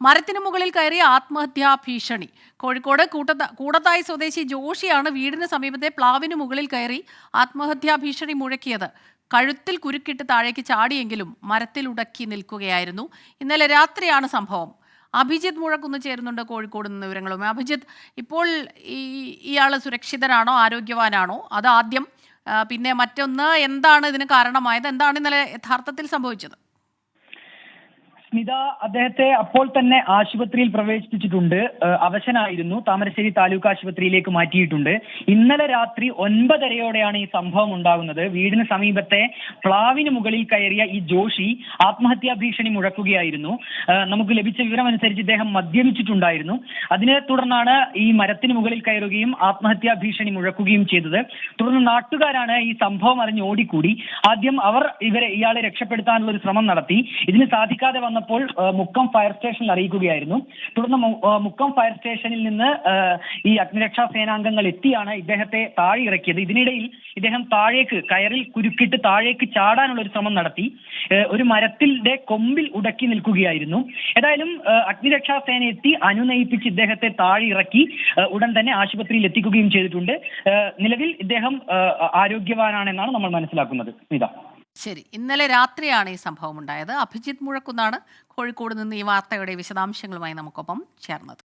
മരത്തിന് മുകളിൽ കയറി ആത്മഹത്യാ ഭീഷണി. കോഴിക്കോട് കൂട്ടത്ത കൂടത്തായി സ്വദേശി ജോഷിയാണ് വീടിന് സമീപത്തെ പ്ലാവിന് മുകളിൽ കയറി ആത്മഹത്യാ ഭീഷണി മുഴക്കിയത്. കഴുത്തിൽ കുരുക്കിട്ട് താഴേക്ക് ചാടിയെങ്കിലും മരത്തിൽ ഉടക്കി നിൽക്കുകയായിരുന്നു. ഇന്നലെ രാത്രിയാണ് സംഭവം. അഭിജിത്ത് മുഴക്കുന്ന് ചേരുന്നുണ്ട് കോഴിക്കോട് നിന്ന് വിവരങ്ങളുമായി. അഭിജിത്ത് ഇപ്പോൾ ഈ ഇയാൾ സുരക്ഷിതനാണോ ആരോഗ്യവാനാണോ? അത് ആദ്യം പിന്നെ മറ്റൊന്ന് എന്താണ് ഇതിന് കാരണമായത്? എന്താണ് ഇന്നലെ യഥാർത്ഥത്തിൽ സംഭവിച്ചത്? സ്മിത അദ്ദേഹത്തെ അപ്പോൾ തന്നെ ആശുപത്രിയിൽ പ്രവേശിപ്പിച്ചിട്ടുണ്ട് അവശനായിരുന്നു. താമരശ്ശേരി താലൂക്ക് ആശുപത്രിയിലേക്ക് മാറ്റിയിട്ടുണ്ട്. ഇന്നലെ രാത്രി ഒൻപതരയോടെയാണ് ഈ സംഭവം ഉണ്ടാകുന്നത്. വീടിന് സമീപത്തെ പ്ലാവിന് മുകളിൽ കയറിയ ഈ ജോഷി ആത്മഹത്യാ ഭീഷണി മുഴക്കുകയായിരുന്നു. നമുക്ക് ലഭിച്ച വിവരം അനുസരിച്ച് ഇദ്ദേഹം മദ്യപിച്ചിട്ടുണ്ടായിരുന്നു. അതിനെ തുടർന്നാണ് ഈ മരത്തിന് മുകളിൽ കയറുകയും ആത്മഹത്യാ ഭീഷണി മുഴക്കുകയും ചെയ്തത്. തുടർന്ന് നാട്ടുകാരാണ് ഈ സംഭവം അറിഞ്ഞ് ഓടിക്കൂടി. ആദ്യം അവർ ഇവരെ ഇയാളെ രക്ഷപ്പെടുത്താനുള്ള ഒരു ശ്രമം നടത്തി. ഇതിന് സാധിക്കാതെ വന്നപ്പോൾ മുക്കം ഫയർ സ്റ്റേഷനിൽ അറിയിക്കുകയായിരുന്നു. തുടർന്ന് മുക്കം ഫയർ സ്റ്റേഷനിൽ നിന്ന് ഈ അഗ്നിരക്ഷാ സേനാംഗങ്ങൾ എത്തിയാണ് ഇദ്ദേഹത്തെ താഴെ ഇറക്കിയത് ഇതിനിടയിൽ ഇദ്ദേഹം താഴേക്ക് കയറിൽ കുരുക്കിട്ട് താഴേക്ക് ചാടാനുള്ള ഒരു ശ്രമം നടത്തി. ഒരു മരത്തിന്റെ കൊമ്പിൽ ഉടക്കി നിൽക്കുകയായിരുന്നു. ഏതായാലും അഗ്നിരക്ഷാ സേന എത്തി അനുനയിപ്പിച്ച് ഇദ്ദേഹത്തെ താഴെ ഇറക്കി ഉടൻ തന്നെ ആശുപത്രിയിൽ എത്തിക്കുകയും ചെയ്തിട്ടുണ്ട്. നിലവിൽ ഇദ്ദേഹം ആരോഗ്യവാനാണെന്നാണ് നമ്മൾ മനസ്സിലാക്കുന്നത്. സ്മിത ശരി. ഇന്നലെ രാത്രിയാണ് ഈ സംഭവം ഉണ്ടായത് അഭിജിത്ത് മുഴക്കുന്നാണ് കോഴിക്കോട് നിന്ന് ഈ വാർത്തയുടെ വിശദാംശങ്ങളുമായി നമുക്കൊപ്പം ചേർന്നത്.